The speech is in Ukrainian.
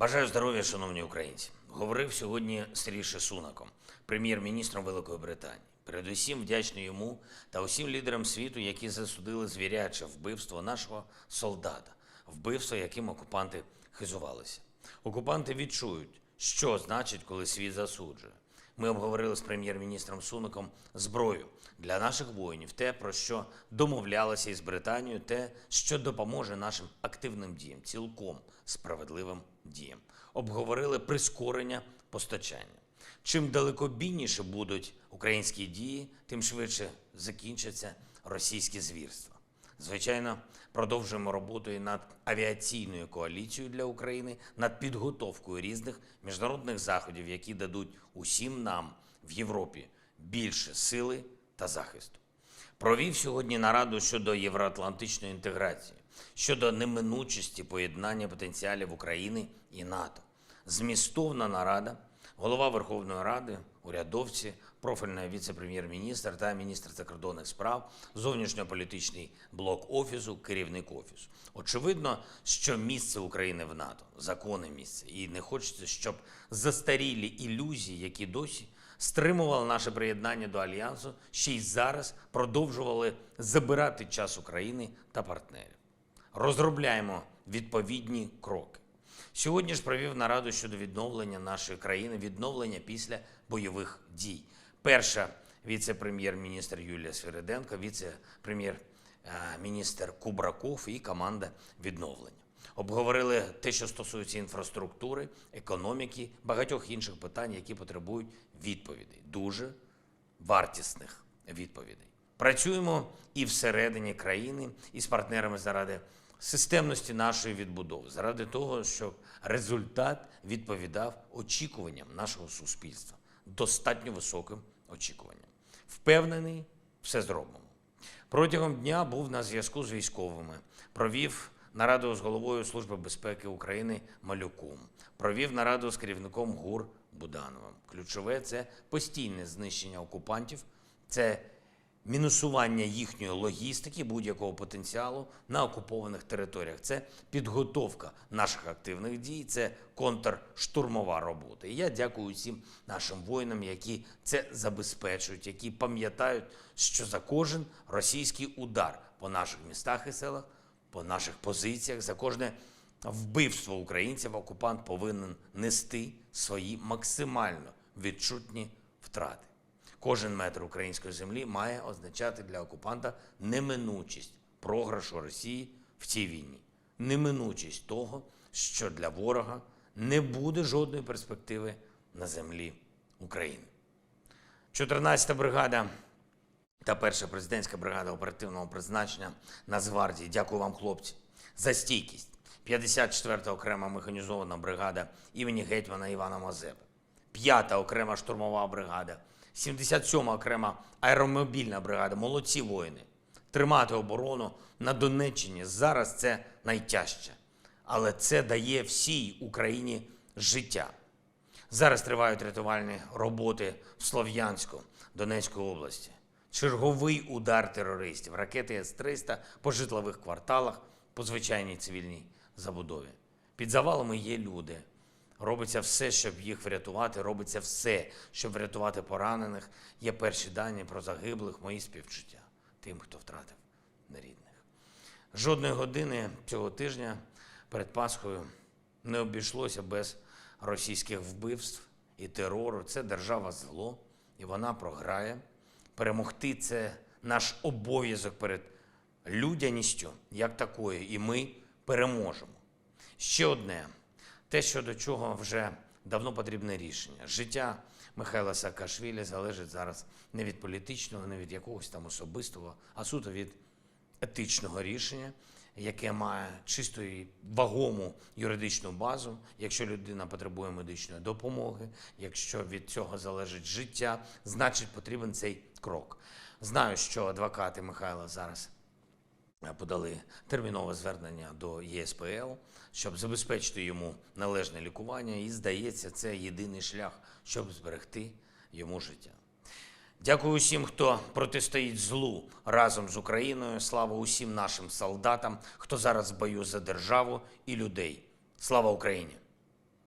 Бажаю здоров'я, шановні українці. Говорив сьогодні Сергій Шесунаком, Сунаком, прем'єр-міністром Великої Британії. Передусім вдячний йому та усім лідерам світу, які засудили звіряче вбивство нашого солдата, вбивство, яким окупанти хизувалися. Окупанти відчують, що значить, коли світ засуджує. Ми обговорили з прем'єр-міністром Сунаком зброю для наших воїнів, те, про що домовлялися із Британією, те, що допоможе нашим активним діям, цілком справедливим діям. Обговорили прискорення постачання. Чим далекобійніше будуть українські дії, тим швидше закінчаться російські звірства. Звичайно, продовжуємо роботу і над авіаційною коаліцією для України, над підготовкою різних міжнародних заходів, які дадуть усім нам в Європі більше сили та захисту. Провів сьогодні нараду щодо євроатлантичної інтеграції, щодо неминучості поєднання потенціалів України і НАТО. Змістовна нарада, голова Верховної Ради, урядовці, профільний віце-прем'єр-міністр та міністр закордонних справ, зовнішньополітичний блок офісу, керівник офісу. Очевидно, що місце України в НАТО законне місце, і не хочеться, щоб застарілі ілюзії, які досі стримували наше приєднання до альянсу, ще й зараз продовжували забирати час України та партнерів. Розробляємо відповідні кроки. Сьогодні ж провів нараду щодо відновлення нашої країни, відновлення після бойових дій. Перша віце-прем'єр-міністр Юлія Свириденко, віце-прем'єр-міністр Кубраков і команда відновлення. Обговорили те, що стосується інфраструктури, економіки, багатьох інших питань, які потребують відповідей, дуже вартісних відповідей. Працюємо і всередині країни, і з партнерами заради системності нашої відбудови, заради того, щоб результат відповідав очікуванням нашого суспільства, достатньо високим очікуванням. Впевнений, все зробимо. Протягом дня був на зв'язку з військовими, провів нараду з головою Служби безпеки України Малюком, провів нараду з керівником ГУР Будановим. Ключове це постійне знищення окупантів, це мінусування їхньої логістики, будь-якого потенціалу на окупованих територіях. Це підготовка наших активних дій, це контрштурмова робота. І я дякую усім нашим воїнам, які це забезпечують, які пам'ятають, що за кожен російський удар по наших містах і селах, по наших позиціях, за кожне вбивство українців окупант повинен нести свої максимально відчутні втрати. Кожен метр української землі має означати для окупанта неминучість програшу Росії в цій війні, неминучість того, що для ворога не буде жодної перспективи на землі України. 14-та бригада та перша президентська бригада оперативного призначення Нацгвардії. Дякую вам, хлопці, за стійкість. 54-та окрема механізована бригада імені гетьмана Івана Мазепи, 5-та окрема штурмова бригада, 77-ма окрема аеромобільна бригада. Молодці воїни. Тримати оборону на Донеччині зараз це найтяжче, але це дає всій Україні життя. Зараз тривають рятувальні роботи в Слов'янську Донецької області. Черговий удар терористів, ракети С-300 по житлових кварталах, по звичайній цивільній забудові. Під завалами є люди. Робиться все, щоб їх врятувати. Робиться все, щоб врятувати поранених. Є перші дані про загиблих, мої співчуття тим, хто втратив рідних. Жодної години цього тижня перед Пасхою не обійшлося без російських вбивств і терору. Це держава зло, і вона програє. Перемогти це наш обов'язок перед людяністю як такою, і ми переможемо. Ще одне, те, що до чого вже давно потрібне рішення. Життя Михайла Саакашвілі залежить зараз не від політичного, не від якогось там особистого, а суто від етичного рішення, яке має чисто і вагому юридичну базу. Якщо людина потребує медичної допомоги, якщо від цього залежить життя, значить потрібен цей крок. Знаю, що адвокати Михайла зараз подали термінове звернення до ЄСПЛ, щоб забезпечити йому належне лікування, і здається, це єдиний шлях, щоб зберегти йому життя. Дякую усім, хто протистоїть злу разом з Україною. Слава усім нашим солдатам, хто зараз в бою за державу і людей. Слава Україні!